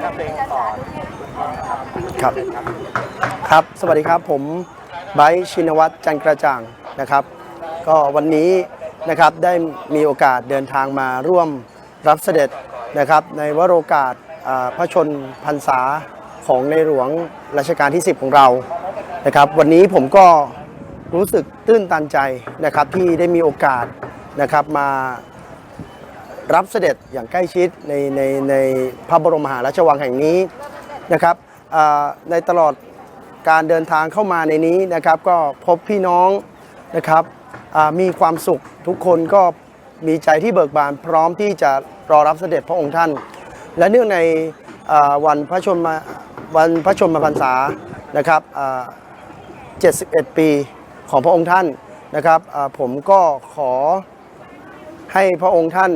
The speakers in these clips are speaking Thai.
ครับ ครับ สวัสดีครับ ผมไบชินวัตรจันกระจ่างนะครับ ก็วันนี้นะครับได้มีโอกาสเดินทางมาร่วมรับเสด็จนะครับในวโรกาสพระชนพรรษาของในหลวงรัชกาลที่ 10 ของเรานะครับ วันนี้ผมก็รู้สึกตื้นตันใจนะครับที่ได้มีโอกาสนะครับมา รับเสด็จอย่างใกล้ชิดในในในพระบรมมหาราชวังแห่งนี้นะครับในตลอดการเดินทางเข้ามาในนี้นะครับ ก็พบพี่น้องนะครับมีความสุขทุกคนก็มีใจที่เบิกบานพร้อมที่จะรอรับเสด็จพระองค์ท่าน และเนื่องในวันพระชนมาวันพระชนมพรรษานะครับ71 ปีของพระองค์ท่านนะครับผมก็ขอให้พระองค์ท่าน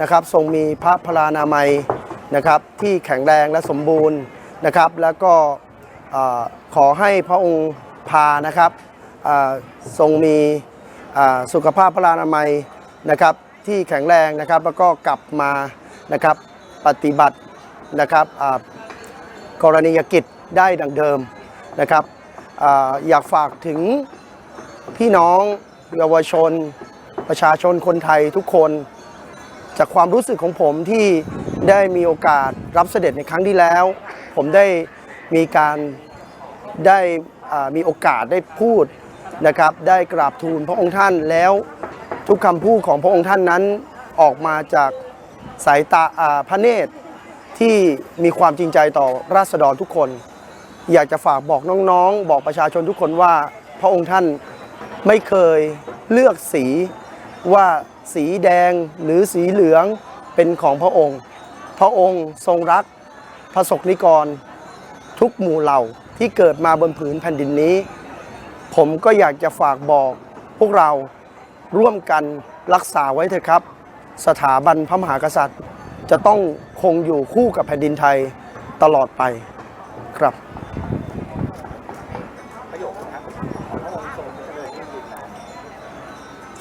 นะครับทรงมีพระพลานามัยนะครับที่แข็งแรงและสมบูรณ์นะครับแล้วก็ขอให้พระองค์พานะครับทรงมีสุขภาพพลานามัยนะครับที่แข็งแรงนะครับแล้วก็กลับมานะครับปฏิบัตินะครับกรณียกิจได้ดังเดิมนะครับออยากฝากถึงพี่น้องเยาวชน ประชาชนคนไทยทุกคน จากความรู้สึกของผมที่ได้มีโอกาสรับเสด็จในครั้งที่แล้ว ผมได้มีการได้มีโอกาสได้พูดนะครับ ได้กราบทูลพระองค์ท่านแล้วทุกคำพูดของพระองค์ท่านนั้นออกมาจากสายตาพระเนตรที่มีความจริงใจต่อราษฎรทุกคน อยากจะฝากบอกน้องๆ บอกประชาชนทุกคนว่าพระองค์ท่านไม่เคยเลือกสี ว่าสีแดงหรือสีเหลืองเป็นของพระองค์ พระองค์ทรงรักพระสกนิกร ทุกหมู่เหล่าที่เกิดมาบนผืนแผ่นดินนี้ ผมก็อยากจะฝากบอกพวกเราร่วมกันรักษาไว้เถอะครับ สถาบันพระมหากษัตริย์ จะต้องคงอยู่คู่กับแผ่นดินไทยตลอดไปครับ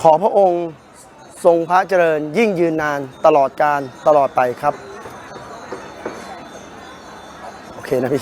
ขอพระองค์ทรงพระเจริญยิ่งยืนนานตลอดการตลอดไปครับ โอเคนะพี่